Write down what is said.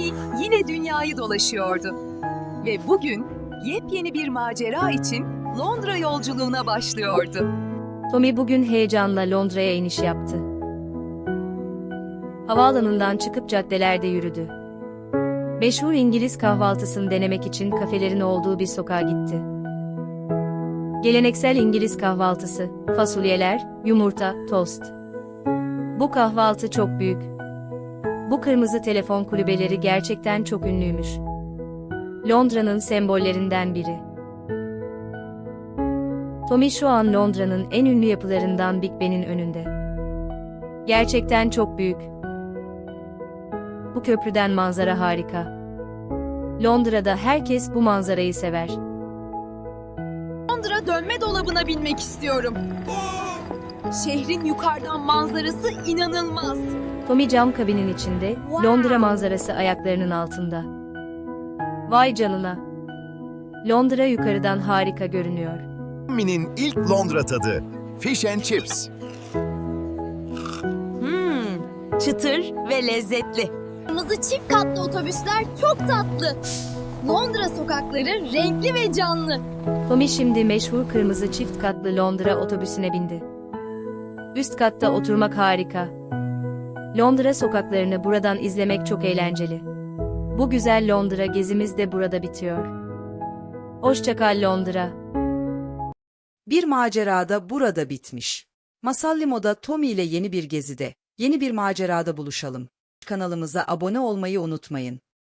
Tommy yine dünyayı dolaşıyordu. Ve bugün yepyeni bir macera için Londra yolculuğuna başlıyordu. Tommy bugün heyecanla Londra'ya iniş yaptı. Havaalanından çıkıp caddelerde yürüdü. Meşhur İngiliz kahvaltısını denemek için kafelerin olduğu bir sokağa gitti. Geleneksel İngiliz kahvaltısı, fasulyeler, yumurta, tost. Bu kahvaltı çok büyük. Bu kırmızı telefon kulübeleri gerçekten çok ünlüymüş. Londra'nın sembollerinden biri. Tommy şu an Londra'nın en ünlü yapılarından Big Ben'in önünde. Gerçekten çok büyük. Bu köprüden manzara harika. Londra'da herkes bu manzarayı sever. Londra dönme dolabına binmek istiyorum. Şehrin yukarıdan manzarası inanılmaz. Tommy cam kabinin içinde, Londra manzarası ayaklarının altında. Vay canına. Londra yukarıdan harika görünüyor. Tommy'nin ilk Londra tadı. Fish and Chips. Hmm, çıtır ve lezzetli. Kırmızı çift katlı otobüsler çok tatlı. Londra sokakları renkli ve canlı. Tommy şimdi meşhur kırmızı çift katlı Londra otobüsüne bindi. Üst katta oturmak harika. Londra sokaklarını buradan izlemek çok eğlenceli. Bu güzel Londra gezimiz de burada bitiyor. Hoşçakal Londra. Bir macerada burada bitmiş. Masal Limo'da Tommy ile yeni bir gezide, yeni bir macerada buluşalım. Kanalımıza abone olmayı unutmayın.